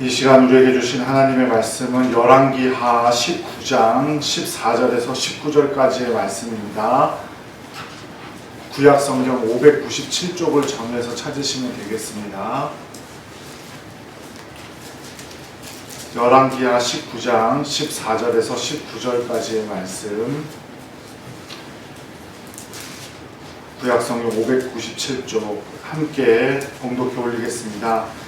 이 시간 우리에게 주신 하나님의 말씀은 열왕기하 19장 14절에서 19절까지의 말씀입니다. 구약 성경 597쪽을 정해서 찾으시면 되겠습니다. 열왕기하 19장 14절에서 19절까지의 말씀. 구약 성경 597쪽 함께 봉독해 올리겠습니다.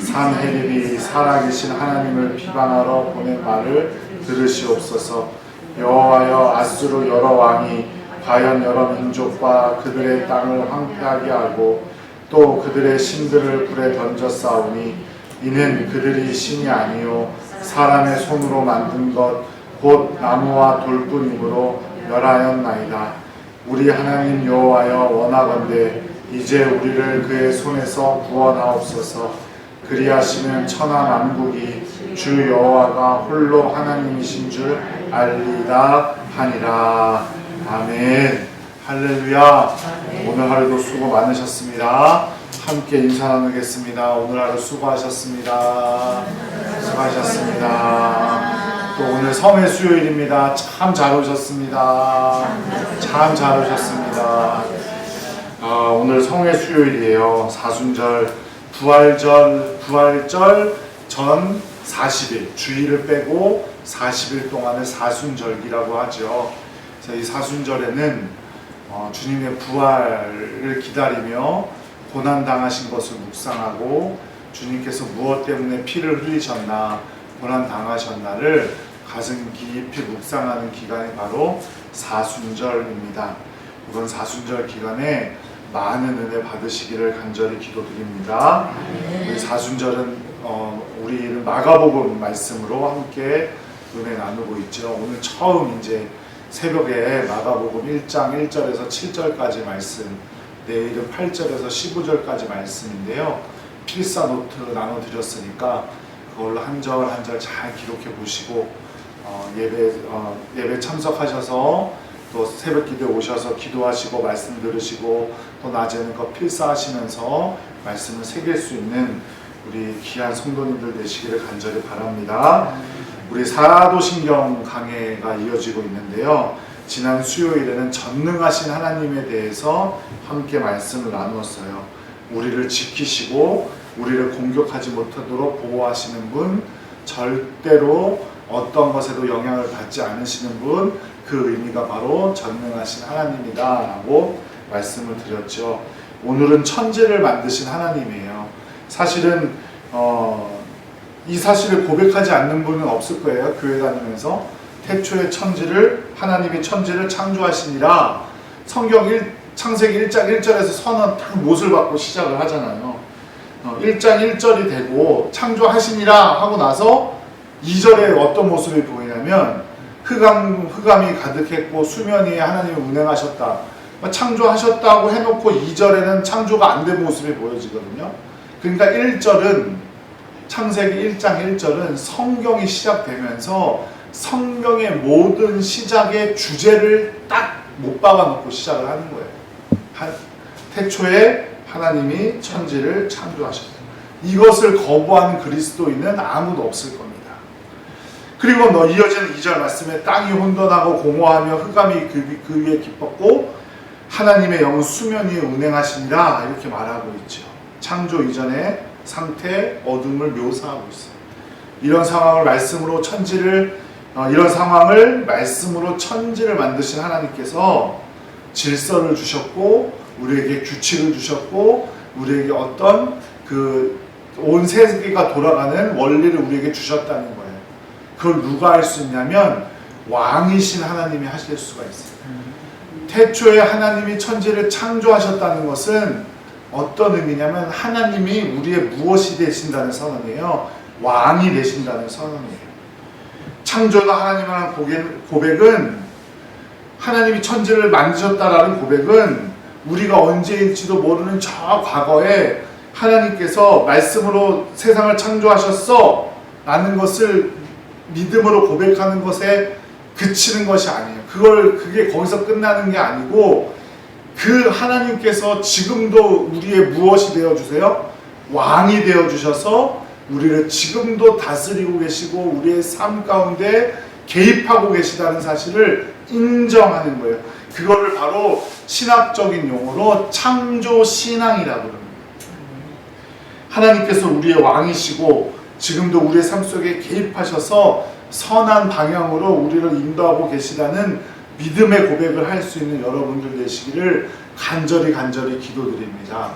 산헤립이 살아계신 하나님을 비방하러 보낸 말을 들으시옵소서. 여호와여 아수르 여러 왕이 과연 여러 민족과 그들의 땅을 황폐하게 하고 또 그들의 신들을 불에 던져 싸우니 이는 그들이 신이 아니요 사람의 손으로 만든 것 곧 나무와 돌뿐이므로 멸하였나이다. 우리 하나님 여호와여 원하건대 이제 우리를 그의 손에서 구원하옵소서 그리하시면 천하 만국이 주 여호와가 홀로 하나님이신 줄 알리다 하니라. 아멘. 할렐루야. 오늘 하루도 수고 많으셨습니다. 함께 인사 나누겠습니다. 오늘 하루 수고하셨습니다. 수고하셨습니다. 또 오늘 성의 수요일입니다. 참 잘 오셨습니다. 참 잘 오셨습니다. 아, 오늘 성의 수요일이에요. 사순절 부활절 부활절 전 40일 주일을 빼고 40일 동안을 사순절기라고 하죠. 그래서 이 사순절에는 어, 주님의 부활을 기다리며 고난 당하신 것을 묵상하고 주님께서 무엇 때문에 피를 흘리셨나 고난 당하셨나를 가슴 깊이 묵상하는 기간이 바로 사순절입니다. 이번 사순절 기간에 많은 은혜 받으시기를 간절히 기도드립니다. 우리 사순절은 어, 우리는 마가복음 말씀으로 함께 은혜 나누고 있죠. 오늘 처음 이제 새벽에 마가복음 1장 1절에서 7절까지 말씀, 내일은 8절에서 15절까지 말씀인데요. 필사 노트 나눠드렸으니까 그걸로 한 절 한 절 잘 기록해 보시고 어, 예배 어, 예배 참석하셔서 또 새벽 기도에 오셔서 기도하시고 말씀 들으시고 또 낮에는 그 필사하시면서 말씀을 새길 수 있는 우리 귀한 성도님들 되시기를 간절히 바랍니다. 우리 사도신경 강해가 이어지고 있는데요. 지난 수요일에는 전능하신 하나님에 대해서 함께 말씀을 나누었어요. 우리를 지키시고 우리를 공격하지 못하도록 보호하시는 분, 절대로 어떤 것에도 영향을 받지 않으시는 분, 그 의미가 바로 전능하신 하나님이다라고 말씀을 드렸죠. 오늘은 천지를 만드신 하나님이에요. 사실은 어, 이 사실을 고백하지 않는 분은 없을 거예요. 교회 다니면서 태초에 천지를 하나님이 천지를 창조하시니라 성경 1, 창세기 1장 1절에서 선언 딱 못을 받고 시작을 하잖아요. 어, 1장 1절이 되고 창조하시니라 하고 나서 2절에 어떤 모습이 보이냐면 흑암, 흑암이 가득했고 수면 위에 하나님이 운행하셨다. 창조하셨다고 해놓고 2절에는 창조가 안 된 모습이 보여지거든요. 그러니까 1절은 창세기 1장 1절은 성경이 시작되면서 성경의 모든 시작의 주제를 딱 못 박아놓고 시작을 하는 거예요. 한, 태초에 하나님이 천지를 창조하셨다. 이것을 거부하는 그리스도인은 아무도 없을 겁니다. 그리고 너 이어지는 2절 말씀에 땅이 혼돈하고 공허하며 흑암이 그, 그 위에 깊었고 하나님의 영은 수면 위에 운행하시니라 이렇게 말하고 있죠. 창조 이전의 상태 어둠을 묘사하고 있어요. 이런 상황을 말씀으로 천지를 어, 이런 상황을 말씀으로 천지를 만드신 하나님께서 질서를 주셨고 우리에게 규칙을 주셨고 우리에게 어떤 그 온 세계가 돌아가는 원리를 우리에게 주셨다는 거예요. 그걸 누가 할 수 있냐면 왕이신 하나님이 하실 수가 있어요. 태초에 하나님이 천지를 창조하셨다는 것은 어떤 의미냐면 하나님이 우리의 무엇이 되신다는 선언이에요. 왕이 되신다는 선언이에요. 창조가 하나님을 한 고백- 고백은 하나님이 천지를 만드셨다라는 고백은 우리가 언제일지도 모르는 저 과거에 하나님께서 말씀으로 세상을 창조하셨어 라는 것을 믿음으로 고백하는 것에 그치는 것이 아니에요. 그걸 그게 거기서 끝나는 게 아니고 그 하나님께서 지금도 우리의 무엇이 되어 주세요? 왕이 되어 주셔서 우리를 지금도 다스리고 계시고 우리의 삶 가운데 개입하고 계시다는 사실을 인정하는 거예요. 그거를 바로 신학적인 용어로 창조 신앙이라고 그럽니다. 하나님께서 우리의 왕이시고 지금도 우리의 삶 속에 개입하셔서 선한 방향으로 우리를 인도하고 계시다는 믿음의 고백을 할 수 있는 여러분들 되시기를 간절히 간절히 기도드립니다.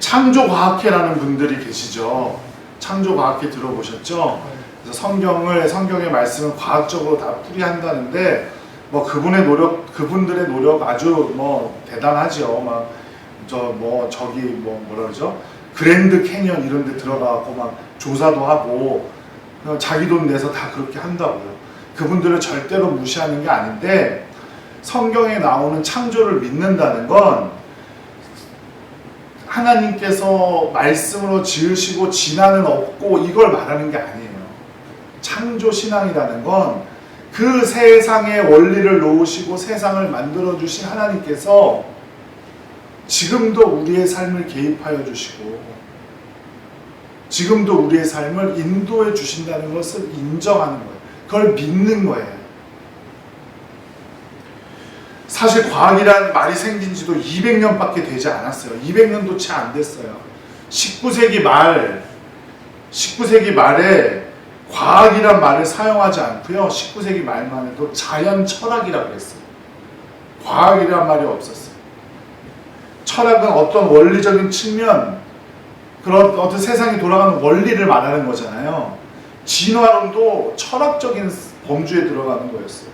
창조과학회라는 분들이 계시죠. 창조과학회 들어보셨죠? 그래서 성경을 성경의 말씀을 과학적으로 다 풀이한다는데 뭐 그분의 노력 그분들의 노력 아주 뭐 대단하죠. 막 저 뭐 저기 뭐 뭐라 그러죠? 그랜드 캐년 이런 데 들어가고 막 조사도 하고 어, 자기 돈 내서 다 그렇게 한다고요. 그분들을 절대로 무시하는 게 아닌데 성경에 나오는 창조를 믿는다는 건 하나님께서 말씀으로 지으시고 진화는 없고 이걸 말하는 게 아니에요. 창조 신앙이라는 건 그 세상의 원리를 놓으시고 세상을 만들어 주신 하나님께서 지금도 우리의 삶을 개입하여 주시고 지금도 우리의 삶을 인도해 주신다는 것을 인정하는 거예요. 그걸 믿는 거예요. 사실 과학이란 말이 생긴 지도 200년밖에 되지 않았어요. 200년도 채 안 됐어요. 19세기 말, 19세기 말에 과학이란 말을 사용하지 않고요. 19세기 말만 해도 자연 철학이라고 했어요. 과학이란 말이 없었어요. 철학은 어떤 원리적인 측면, 그런 어떤 세상이 돌아가는 원리를 말하는 거잖아요. 진화론도 철학적인 범주에 들어가는 거였어요.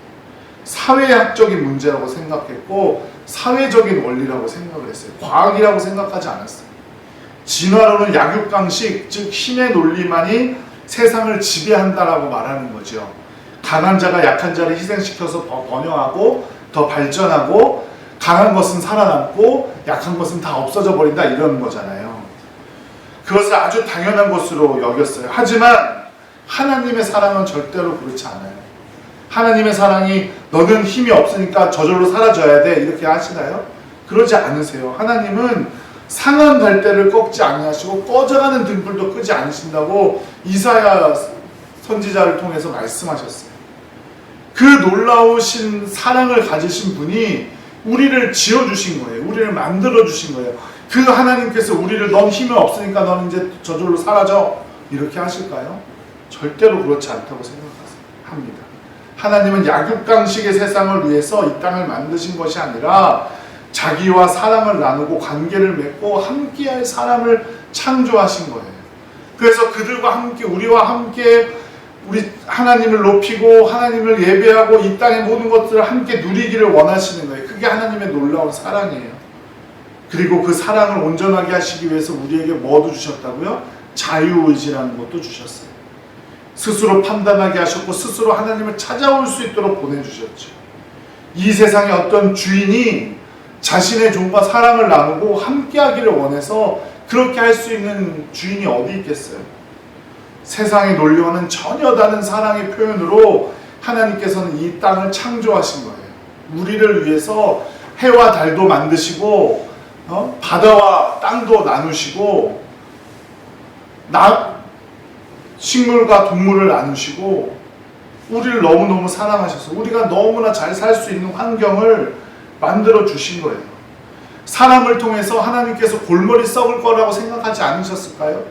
사회학적인 문제라고 생각했고 사회적인 원리라고 생각을 했어요. 과학이라고 생각하지 않았어요. 진화론은 약육강식, 즉 힘의 논리만이 세상을 지배한다라고 말하는 거죠. 강한 자가 약한 자를 희생시켜서 더 번영하고 더 발전하고 강한 것은 살아남고 약한 것은 다 없어져 버린다 이런 거잖아요. 그것을 아주 당연한 것으로 여겼어요. 하지만 하나님의 사랑은 절대로 그렇지 않아요. 하나님의 사랑이 너는 힘이 없으니까 저절로 사라져야 돼 이렇게 하시나요? 그러지 않으세요. 하나님은 상한 갈대를 꺾지 아니하시고 꺼져가는 등불도 끄지 않으신다고 이사야 선지자를 통해서 말씀하셨어요. 그 놀라우신 사랑을 가지신 분이 우리를 지어 주신 거예요. 우리를 만들어 주신 거예요. 그 하나님께서 우리를 넌 힘이 없으니까 너는 이제 저절로 사라져 이렇게 하실까요? 절대로 그렇지 않다고 생각합니다. 하나님은 약육강식의 세상을 위해서 이 땅을 만드신 것이 아니라 자기와 사랑을 나누고 관계를 맺고 함께할 사람을 창조하신 거예요. 그래서 그들과 함께 우리와 함께 우리 하나님을 높이고 하나님을 예배하고 이 땅의 모든 것들을 함께 누리기를 원하시는 거예요. 그게 하나님의 놀라운 사랑이에요. 그리고 그 사랑을 온전하게 하시기 위해서 우리에게 뭐도 주셨다고요? 자유의지라는 것도 주셨어요. 스스로 판단하게 하셨고 스스로 하나님을 찾아올 수 있도록 보내주셨죠. 이 세상의 어떤 주인이 자신의 종과 사랑을 나누고 함께하기를 원해서 그렇게 할 수 있는 주인이 어디 있겠어요? 세상의 논리와는 전혀 다른 사랑의 표현으로 하나님께서는 이 땅을 창조하신 거예요. 우리를 위해서 해와 달도 만드시고 어? 바다와 땅도 나누시고 나 식물과 동물을 나누시고 우리를 너무너무 사랑하셔서 우리가 너무나 잘 살 수 있는 환경을 만들어 주신 거예요. 사람을 통해서 하나님께서 골머리 썩을 거라고 생각하지 않으셨을까요?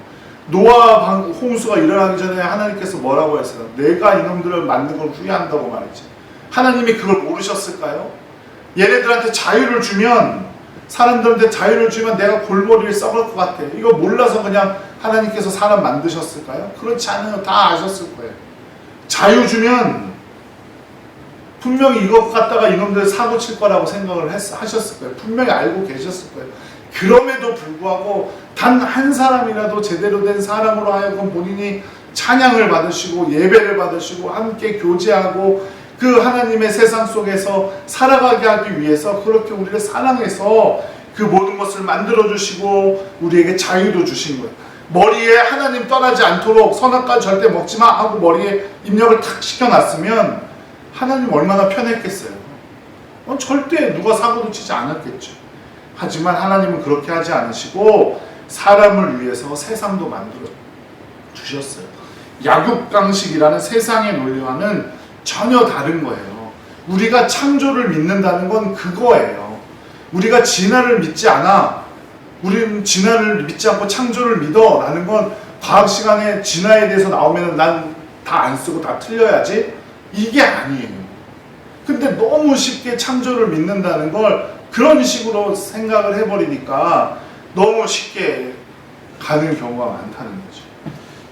노아 방- 홍수가 일어나기 전에 하나님께서 뭐라고 했어요? 내가 이놈들을 만든 걸 후회한다고 말했죠. 하나님이 그걸 모르셨을까요? 얘네들한테 자유를 주면 사람들한테 자유를 주면 내가 골머리를 썩을 것 같아. 이거 몰라서 그냥 하나님께서 사람 만드셨을까요? 그렇지 않아요. 다 아셨을 거예요. 자유 주면 분명히 이것 갖다가 이놈들 사고 칠 거라고 생각을 했, 하셨을 거예요. 분명히 알고 계셨을 거예요. 그럼에도 불구하고 단 한 사람이라도 제대로 된 사람으로 하여금 본인이 찬양을 받으시고 예배를 받으시고 함께 교제하고 그 하나님의 세상 속에서 살아가게 하기 위해서 그렇게 우리를 사랑해서 그 모든 것을 만들어 주시고 우리에게 자유도 주신 거예요. 머리에 하나님 떠나지 않도록 선악과 절대 먹지 마 하고 머리에 입력을 탁 시켜놨으면 하나님 얼마나 편했겠어요. 어, 절대 누가 사고도 치지 않았겠죠. 하지만 하나님은 그렇게 하지 않으시고 사람을 위해서 세상도 만들어 주셨어요. 약육강식이라는 세상의 논리와는 전혀 다른 거예요. 우리가 창조를 믿는다는 건 그거예요. 우리가 진화를 믿지 않아. 우리는 진화를 믿지 않고 창조를 믿어. 라는 건 과학 시간에 진화에 대해서 나오면 난 다 안 쓰고 다 틀려야지. 이게 아니에요. 근데 너무 쉽게 창조를 믿는다는 걸 그런 식으로 생각을 해버리니까 너무 쉽게 가는 경우가 많다는 거죠.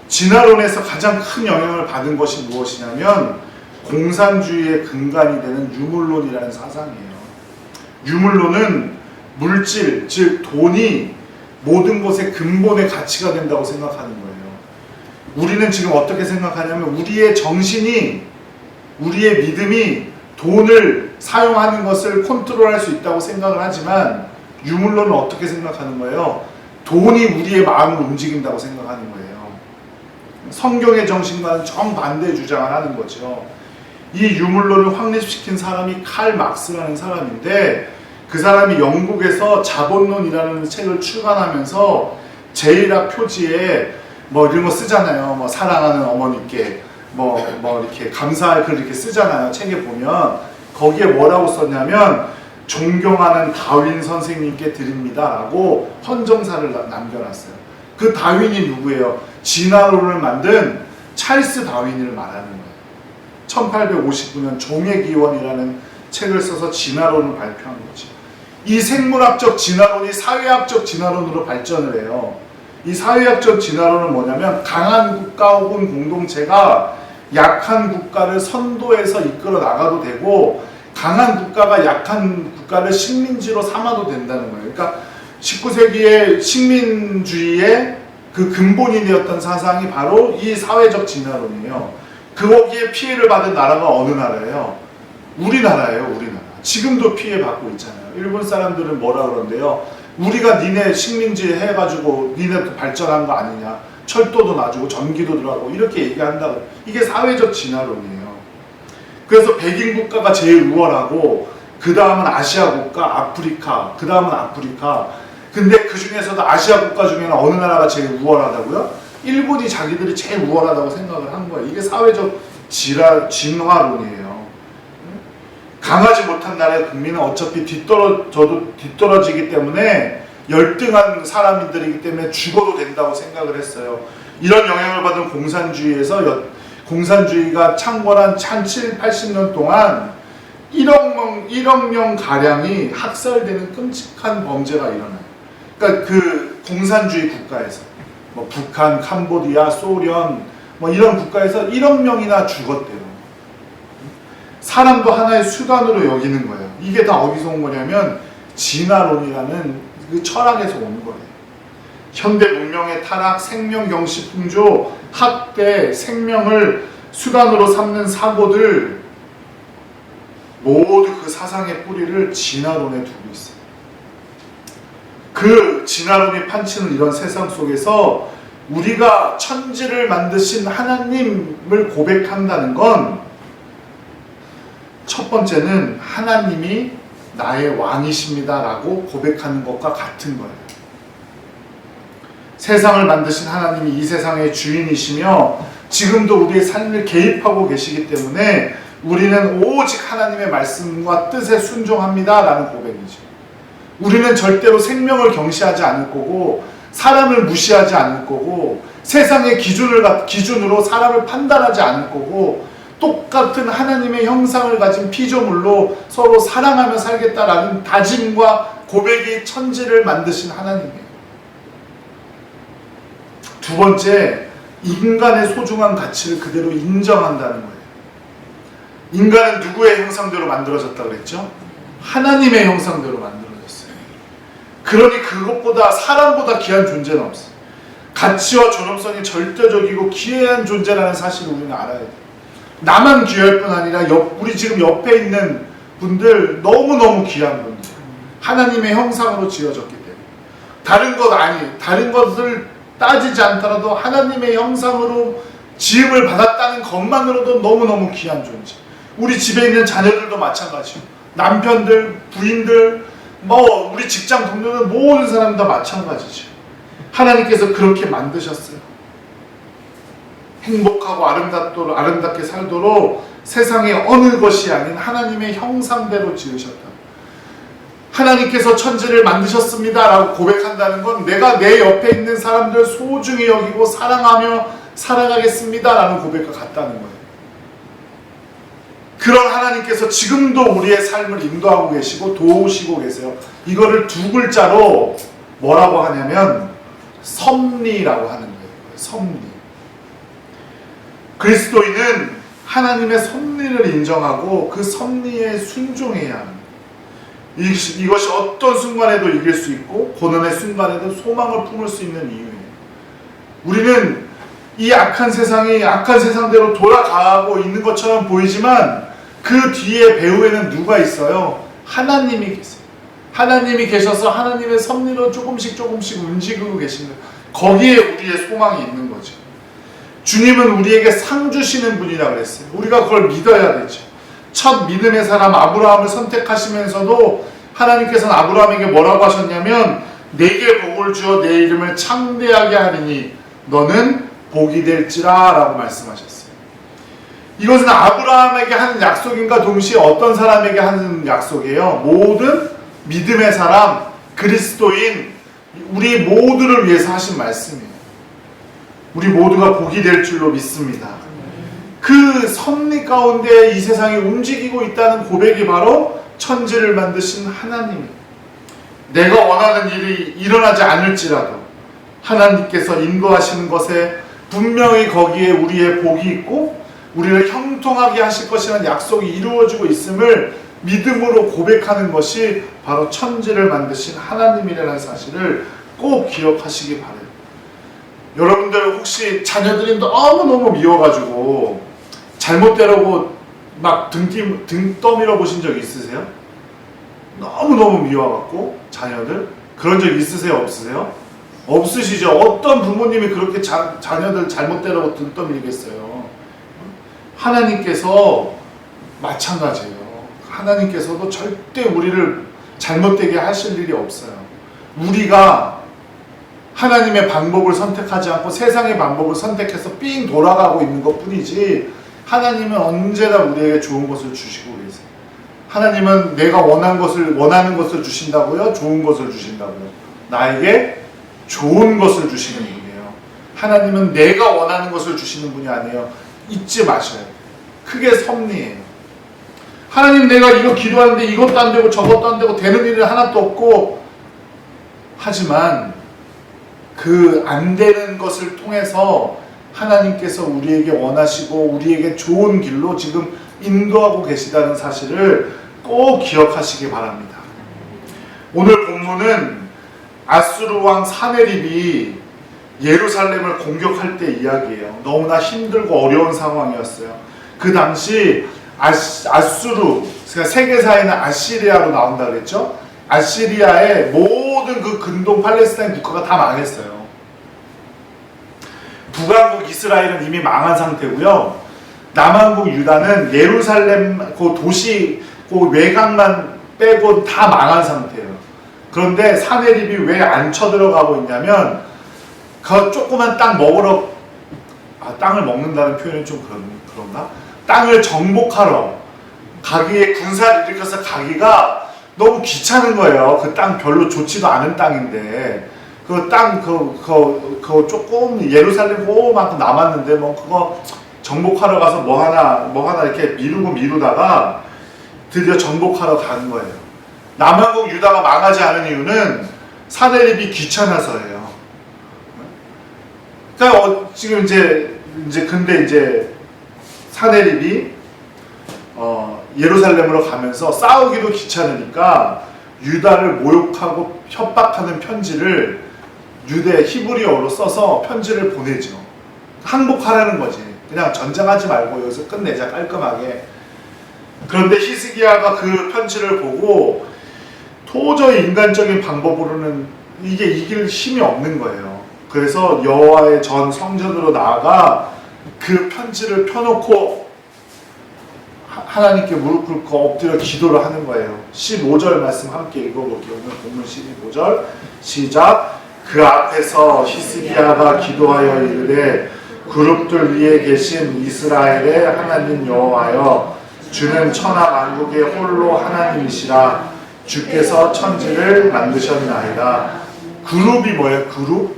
진화론에서 가장 큰 영향을 받은 것이 무엇이냐면 공산주의의 근간이 되는 유물론이라는 사상이에요. 유물론은 물질, 즉 돈이 모든 것의 근본의 가치가 된다고 생각하는 거예요. 우리는 지금 어떻게 생각하냐면 우리의 정신이 우리의 믿음이 돈을 사용하는 것을 컨트롤할 수 있다고 생각을 하지만 유물론은 어떻게 생각하는 거예요? 돈이 우리의 마음을 움직인다고 생각하는 거예요. 성경의 정신과는 정반대 주장을 하는 거죠. 이 유물론을 확립시킨 사람이 칼 막스라는 사람인데 그 사람이 영국에서 자본론이라는 책을 출간하면서 제일학 표지에 뭐 이런 거 쓰잖아요. 뭐 사랑하는 어머니께 뭐, 뭐 이렇게 감사할 글 이렇게 쓰잖아요. 책에 보면 거기에 뭐라고 썼냐면 존경하는 다윈 선생님께 드립니다라고 헌정사를 나- 남겨놨어요. 그 다윈이 누구예요? 진화론을 만든 찰스 다윈을 말하는 거예요. 1859년 종의 기원이라는 책을 써서 진화론을 발표한 거죠. 이 생물학적 진화론이 사회학적 진화론으로 발전을 해요. 이 사회학적 진화론은 뭐냐면 강한 국가 혹은 공동체가 약한 국가를 선도해서 이끌어 나가도 되고 강한 국가가 약한 국가를 식민지로 삼아도 된다는 거예요. 그러니까 19세기의 식민주의의 그 근본이 되었던 사상이 바로 이 사회적 진화론이에요. 거기에 피해를 받은 나라가 어느 나라예요? 우리나라예요, 우리나라. 지금도 피해 받고 있잖아요. 일본 사람들은 뭐라 그러는데요? 우리가 니네 식민지 해가지고 니네 발전한 거 아니냐? 철도도 놔주고 전기도 들어가고 이렇게 얘기한다. 이게 사회적 진화론이에요. 그래서 백인 국가가 제일 우월하고 그 다음은 아시아 국가, 아프리카, 그 다음은 아프리카. 근데 그 중에서도 아시아 국가 중에는 어느 나라가 제일 우월하다고요? 일본이 자기들이 제일 우월하다고 생각을 한 거예요. 이게 사회적 지라, 진화론이에요. 강하지 못한 나라의 국민은 어차피 뒤떨어져도 뒤떨어지기 때문에 열등한 사람들이기 때문에 죽어도 된다고 생각을 했어요. 이런 영향을 받은 공산주의에서 여- 공산주의가 창궐한 한 7, 80년 동안 1억 명, 1억 명 가량이 학살되는 끔찍한 범죄가 일어나요. 그러니까 그 공산주의 국가에서 뭐 북한, 캄보디아, 소련 뭐 이런 국가에서 1억 명이나 죽었대요. 사람도 하나의 수단으로 여기는 거예요. 이게 다 어디서 온 거냐면 진화론이라는 그 철학에서 온 거예요. 현대 문명의 타락, 생명 경시 풍조, 학대, 생명을 수단으로 삼는 사고들 모두 그 사상의 뿌리를 진화론에 두고 있어요. 그 진화론이 판치는 이런 세상 속에서 우리가 천지를 만드신 하나님을 고백한다는 건 첫 번째는 하나님이 나의 왕이십니다라고 고백하는 것과 같은 거예요. 세상을 만드신 하나님이 이 세상의 주인이시며 지금도 우리의 삶을 개입하고 계시기 때문에 우리는 오직 하나님의 말씀과 뜻에 순종합니다라는 고백이죠. 우리는 절대로 생명을 경시하지 않을 거고 사람을 무시하지 않을 거고 세상의 기준을 가- 기준으로 사람을 판단하지 않을 거고 똑같은 하나님의 형상을 가진 피조물로 서로 사랑하며 살겠다라는 다짐과 고백이 천지를 만드신 하나님이에요. 두 번째, 인간의 소중한 가치를 그대로 인정한다는 거예요. 인간은 누구의 형상대로 만들어졌다 그랬죠? 하나님의 형상대로 만들어졌어요. 그러니 그것보다 사람보다 귀한 존재는 없어요. 가치와 존엄성이 절대적이고 기이한 존재라는 사실을 우리는 알아야 돼. 나만 귀할 뿐 아니라 옆, 우리 지금 옆에 있는 분들 너무너무 귀한 분들. 하나님의 형상으로 지어졌기 때문에. 다른 것 아니, 다른 것을 따지지 않더라도 하나님의 형상으로 지음을 받았다는 것만으로도 너무너무 귀한 존재. 우리 집에 있는 자녀들도 마찬가지요. 남편들, 부인들, 뭐 우리 직장 동료들 모든 사람 다 마찬가지죠. 하나님께서 그렇게 만드셨어요. 행복하고 아름답도록 아름답게 살도록 세상의 어느 것이 아닌 하나님의 형상대로 지으셨다. 하나님께서 천지를 만드셨습니다라고 고백한다는 건 내가 내 옆에 있는 사람들 소중히 여기고 사랑하며 살아가겠습니다라는 고백과 같다는 거예요. 그런 하나님께서 지금도 우리의 삶을 인도하고 계시고 도우시고 계세요. 이거를 두 글자로 뭐라고 하냐면 섭리라고 하는 거예요. 섭리. 그리스도인은 하나님의 섭리를 인정하고 그 섭리에 순종해야 합니다. 이- 이것이 어떤 순간에도 이길 수 있고 고난의 순간에도 소망을 품을 수 있는 이유예요. 우리는 이 악한 세상이 악한 세상대로 돌아가고 있는 것처럼 보이지만 그 뒤에 배후에는 누가 있어요? 하나님이 계세요. 하나님이 계셔서 하나님의 섭리로 조금씩 조금씩 움직이고 계시는 거기에 우리의 소망이 있는 거죠. 주님은 우리에게 상 주시는 분이라 그랬어요. 우리가 그걸 믿어야 되죠. 첫 믿음의 사람 아브라함을 선택하시면서도 하나님께서는 아브라함에게 뭐라고 하셨냐면 내게 복을 주어 내 이름을 창대하게 하리니 너는 복이 될지라라고 말씀하셨어요. 이것은 아브라함에게 하는 약속인가 동시에 어떤 사람에게 하는 약속이에요? 모든 믿음의 사람 그리스도인 우리 모두를 위해서 하신 말씀이에요. 우리 모두가 복이 될 줄로 믿습니다. 그 섭리 가운데 이 세상이 움직이고 있다는 고백이 바로 천지를 만드신 하나님. 내가 원하는 일이 일어나지 않을지라도 하나님께서 인도하시는 것에 분명히 거기에 우리의 복이 있고 우리를 형통하게 하실 것이라는 약속이 이루어지고 있음을 믿음으로 고백하는 것이 바로 천지를 만드신 하나님이라는 사실을 꼭 기억하시기 바래요. 여러분들 혹시 자녀들이 너무너무 미워가지고 잘못되라고 막 등띠, 등 떠밀어 보신 적 있으세요? 너무너무 미워갖고 자녀들 그런 적 있으세요? 없으세요? 없으시죠? 어떤 부모님이 그렇게 자, 자녀들 잘못되라고 등 떠밀겠어요? 하나님께서 마찬가지예요. 하나님께서도 절대 우리를 잘못되게 하실 일이 없어요. 우리가 하나님의 방법을 선택하지 않고 세상의 방법을 선택해서 삥 돌아가고 있는 것 뿐이지 하나님은 언제나 우리에게 좋은 것을 주시고 계세요. 하나님은 내가 원한 것을 원하는 것을 주신다고요? 좋은 것을 주신다고요? 나에게 좋은 것을 주시는 분이에요. 하나님은 내가 원하는 것을 주시는 분이 아니에요. 잊지 마셔요. 크게 섭리해요. 하나님 내가 이거 기도하는데 이것도 안 되고 저것도 안 되고 되는 일이 하나도 없고 하지만 그 안 되는 것을 통해서 하나님께서 우리에게 원하시고 우리에게 좋은 길로 지금 인도하고 계시다는 사실을 꼭 기억하시기 바랍니다. 오늘 본문은 아수르 왕 사네립이 예루살렘을 공격할 때 이야기예요. 너무나 힘들고 어려운 상황이었어요. 그 당시 아수르, 그러니까 세계사에는 아시리아로 나온다 그랬죠. 아시리아의 모든 그 근동 팔레스타인 국가가 다 망했어요. 북왕국 이스라엘은 이미 망한 상태고요. 남왕국 유다는 예루살렘 그 도시 그 외곽만 빼고 다 망한 상태예요. 그런데 사내립이 왜 안 쳐들어가고 있냐면 그 조그만 땅 먹으러 아, 땅을 먹는다는 표현이 좀 그런, 그런가? 땅을 정복하러 가기에 군사를 일으켜서 가기가 너무 귀찮은 거예요. 그 땅 별로 좋지도 않은 땅인데 그 땅 그 그 그 조금 예루살렘 그만큼 남았는데 뭐 그거 정복하러 가서 뭐 하나 뭐 하나 이렇게 미루고 미루다가 드디어 정복하러 가는 거예요. 남한국 유다가 망하지 않은 이유는 사내립이 귀찮아서예요. 그러니까 어, 지금 이제 이제 근데 이제 사내립이 어, 예루살렘으로 가면서 싸우기도 귀찮으니까 유다를 모욕하고 협박하는 편지를 유대 히브리어로 써서 편지를 보내죠. 항복하라는 거지. 그냥 전쟁하지 말고 여기서 끝내자 깔끔하게. 그런데 히스기야가 그 편지를 보고 도저히 인간적인 방법으로는 이게 이길 힘이 없는 거예요. 그래서 여호와의 전 성전으로 나아가 그 편지를 펴놓고 하- 하나님께 무릎 꿇고 엎드려 기도를 하는 거예요. 15절 말씀 함께 읽어볼게요. 오늘 본문 15절 시작 그 앞에서 히스기야가 기도하여 이르되 그룹들 위에 계신 이스라엘의 하나님 여호와여 주는 천하 만국의 홀로 하나님이시라 주께서 천지를 만드셨나이다. 그룹이 뭐예요? 그룹?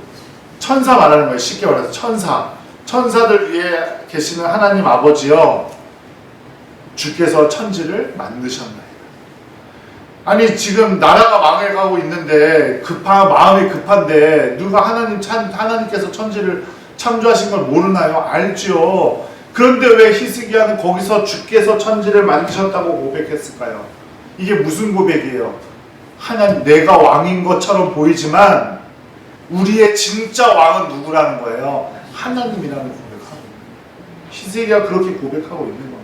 천사 말하는 거예요. 쉽게 말해서 천사. 천사들 위에 계시는 하나님 아버지여 주께서 천지를 만드셨나이다. 아니 지금 나라가 망해가고 있는데 급한 마음이 급한데 누가 하나님 참 하나님께서 천지를 창조하신 걸 모르나요? 알지요. 그런데 왜 히스기야는 거기서 주께서 천지를 만드셨다고 고백했을까요? 이게 무슨 고백이에요? 하나님 내가 왕인 것처럼 보이지만 우리의 진짜 왕은 누구라는 거예요? 하나님이라는 고백하고 히스기야 그렇게 고백하고 있는 겁니다.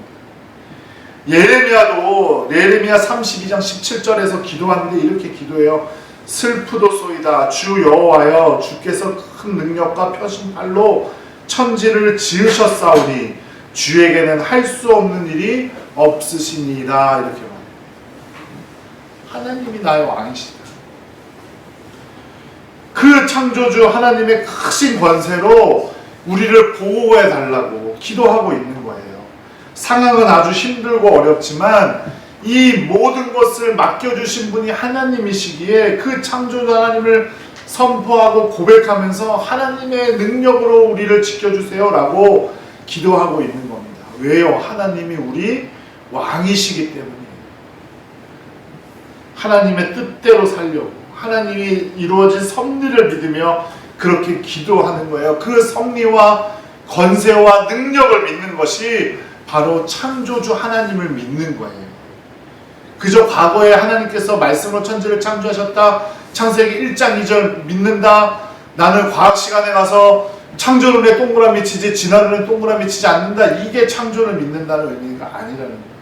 예레미야도 예레미야 32장 17절에서 기도하는데 이렇게 기도해요. 슬프도소이다 주 여호와여 주께서 큰 능력과 펴신 팔로 천지를 지으셨사오니 주에게는 할 수 없는 일이 없으시니이다 이렇게. 하나님이 나의 왕이시다. 그 창조주 하나님의 크신 권세로 우리를 보호해 달라고 기도하고 있는 거예요. 상황은 아주 힘들고 어렵지만 이 모든 것을 맡겨주신 분이 하나님이시기에 그 창조주 하나님을 선포하고 고백하면서 하나님의 능력으로 우리를 지켜주세요 라고 기도하고 있는 겁니다. 왜요? 하나님이 우리 왕이시기 때문이에요. 하나님의 뜻대로 살려고 하나님이 이루어진 섭리를 믿으며 그렇게 기도하는 거예요. 그 섭리와 건세와 능력을 믿는 것이 바로 창조주 하나님을 믿는 거예요. 그저 과거에 하나님께서 말씀으로 천지를 창조하셨다. 창세기 1장 2절 믿는다. 나는 과학 시간에 가서 창조론에 동그라미 치지 진화론에 동그라미 치지 않는다. 이게 창조를 믿는다는 의미가 아니라는 거예요.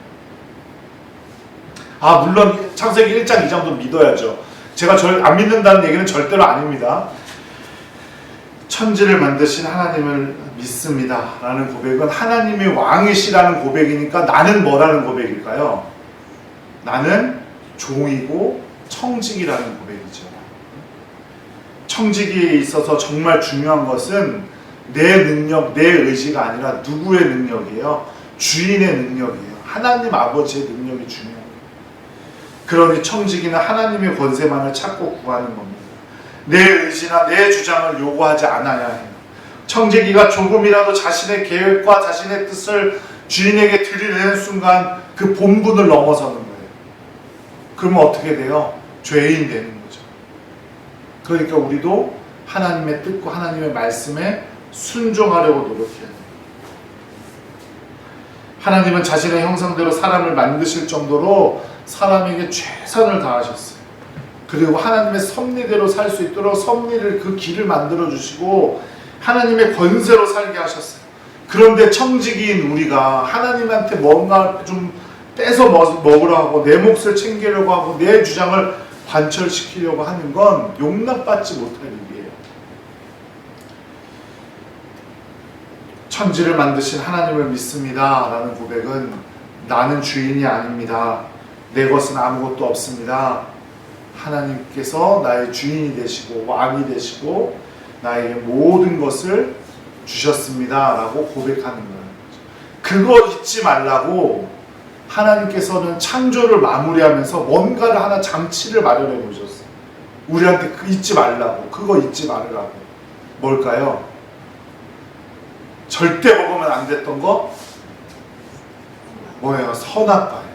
아 물론 창세기 1장 2장도 믿어야죠. 제가 절 안 믿는다는 얘기는 절대로 아닙니다. 천지를 만드신 하나님을 믿습니다. 라는 고백은 하나님이 왕이시라는 고백이니까 나는 뭐라는 고백일까요? 나는 종이고 청직이라는 고백이죠. 청직에 있어서 정말 중요한 것은 내 능력, 내 의지가 아니라 누구의 능력이에요? 주인의 능력이에요. 하나님 아버지의 능력이 중요해요. 그러니 청지기는 하나님의 권세만을 찾고 구하는 겁니다. 내 의지나 내 주장을 요구하지 않아야 해요. 청지기가 조금이라도 자신의 계획과 자신의 뜻을 주인에게 들이대는 순간 그 본분을 넘어서는 거예요. 그러면 어떻게 돼요? 죄인 되는 거죠. 그러니까 우리도 하나님의 뜻과 하나님의 말씀에 순종하려고 노력해야 돼요. 하나님은 자신의 형상대로 사람을 만드실 정도로 사람에게 최선을 다하셨어요. 그리고 하나님의 섭리대로 살 수 있도록 섭리를 그 길을 만들어 주시고 하나님의 권세로 살게 하셨어요. 그런데 청지기인 우리가 하나님한테 뭔가 좀 뺏어 먹- 먹으려 하고 내 몫을 챙기려고 하고 내 주장을 관철시키려고 하는 건 용납받지 못할 일이에요. 천지를 만드신 하나님을 믿습니다. 라는 고백은 나는 주인이 아닙니다. 내 것은 아무것도 없습니다. 하나님께서 나의 주인이 되시고 왕이 되시고 나에게 모든 것을 주셨습니다. 라고 고백하는 거예요. 그거 잊지 말라고 하나님께서는 창조를 마무리하면서 뭔가를 하나 장치를 마련해 놓으셨어요. 우리한테 그 잊지 말라고. 그거 잊지 말으라고. 뭘까요? 절대 먹으면 안 됐던 거 뭐예요? 선악과예요.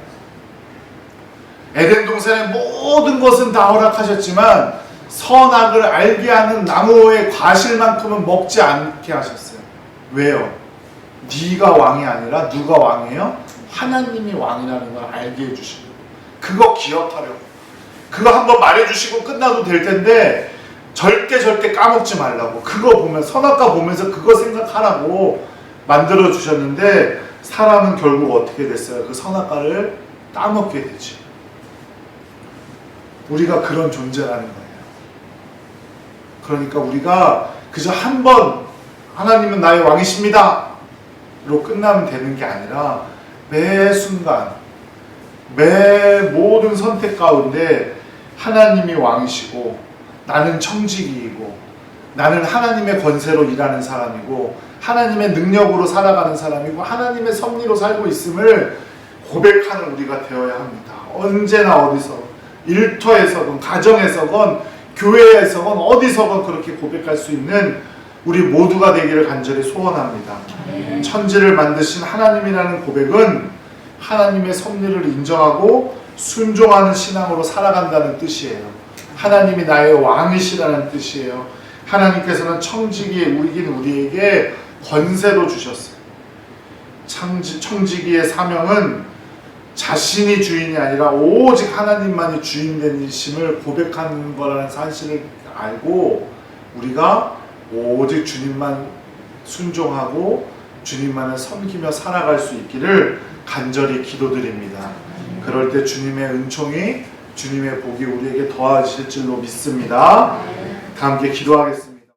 에덴 동산의 모든 것은 다 허락하셨지만 선악을 알게 하는 나무의 과실만큼은 먹지 않게 하셨어요. 왜요? 네가 왕이 아니라 누가 왕이에요? 하나님이 왕이라는 걸 알게 해주시고 그거 기억하려고 그거 한번 말해주시고 끝나도 될 텐데 절대 절대 까먹지 말라고 그거 보면 선악과 보면서 그거 생각하라고 만들어 주셨는데 사람은 결국 어떻게 됐어요? 그 선악과를 따먹게 되지. 우리가 그런 존재라는 거예요. 그러니까 우리가 그저 한 번 하나님은 나의 왕이십니다. 로 끝나면 되는 게 아니라 매 순간 매 모든 선택 가운데 하나님이 왕이시고 나는 청지기이고 나는 하나님의 권세로 일하는 사람이고 하나님의 능력으로 살아가는 사람이고 하나님의 섭리로 살고 있음을 고백하는 우리가 되어야 합니다. 언제나 어디서 일터에서건 가정에서건 교회에서건 어디서건 그렇게 고백할 수 있는 우리 모두가 되기를 간절히 소원합니다. 천지를 만드신 하나님이라는 고백은 하나님의 섭리를 인정하고 순종하는 신앙으로 살아간다는 뜻이에요. 하나님이 나의 왕이시라는 뜻이에요. 하나님께서는 청지기에 우리긴 우리에게 권세도 주셨어요. 청지, 청지기의 사명은 자신이 주인이 아니라 오직 하나님만이 주인된 일심을 고백하는 거라는 사실을 알고 우리가 오직 주님만 순종하고 주님만을 섬기며 살아갈 수 있기를 간절히 기도드립니다. 그럴 때 주님의 은총이 주님의 복이 우리에게 더하실 줄로 믿습니다. 다 함께 기도하겠습니다.